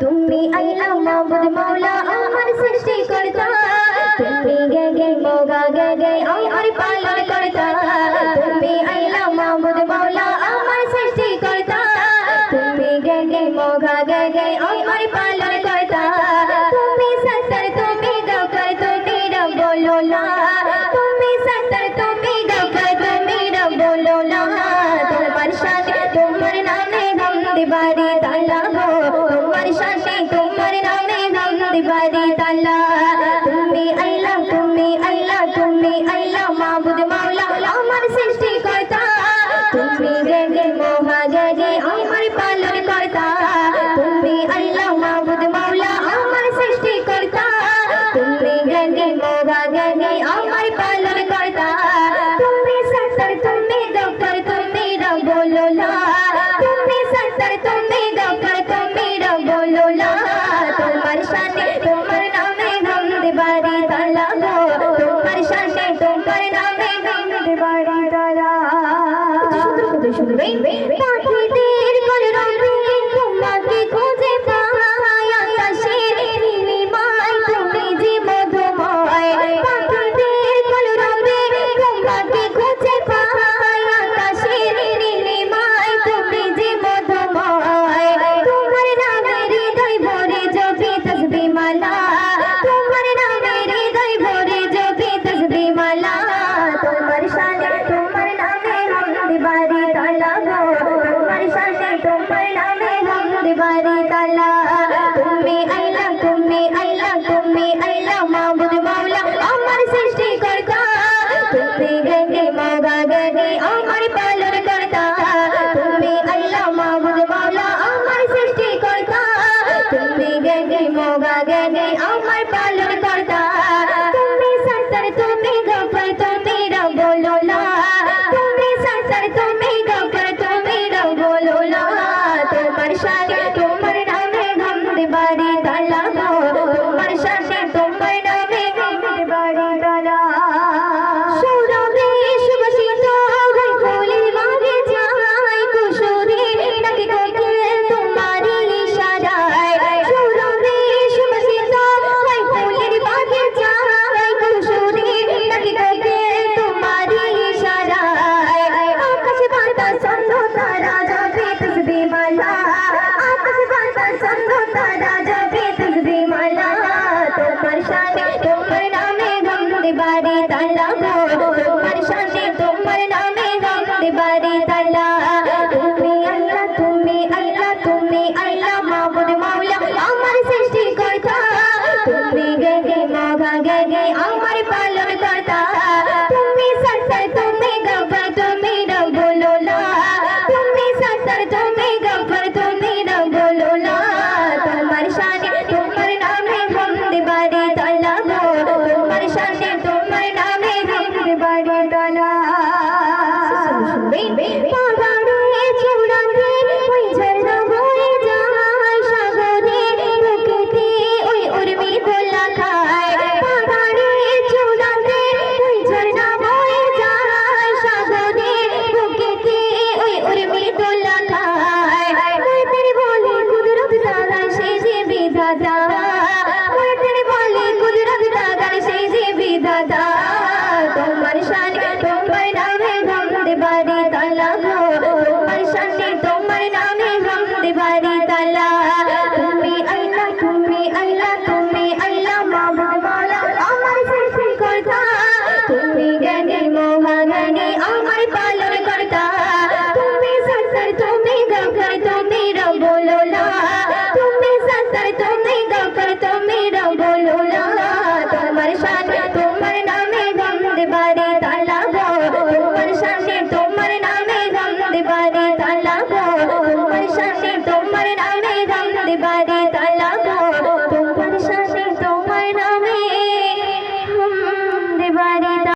তুমি আইলা মাবুদ মাওলা, আমার সৃষ্টি করতা তুমি গে গে মোগা গে গে আমার পালন করতা। சொல்லுவேன் তোমার বাড়ি তালা তুমি আইলা তুমি আইলা তুমি আইলা মাবুদ মাওলা আমার সৃষ্টি কর্তা তুমি গেনি মাগা গেনি আমার পালন কর্তা তুমি আইলা মাবুদ মাওলা আমার সৃষ্টি কর্তা তুমি গেনি মাগা গেনি আমার পালন কর্তা তুমি সত্তর তুমি গপর তুমি রবুলুল্লাহ তুমি সত্তর তুমি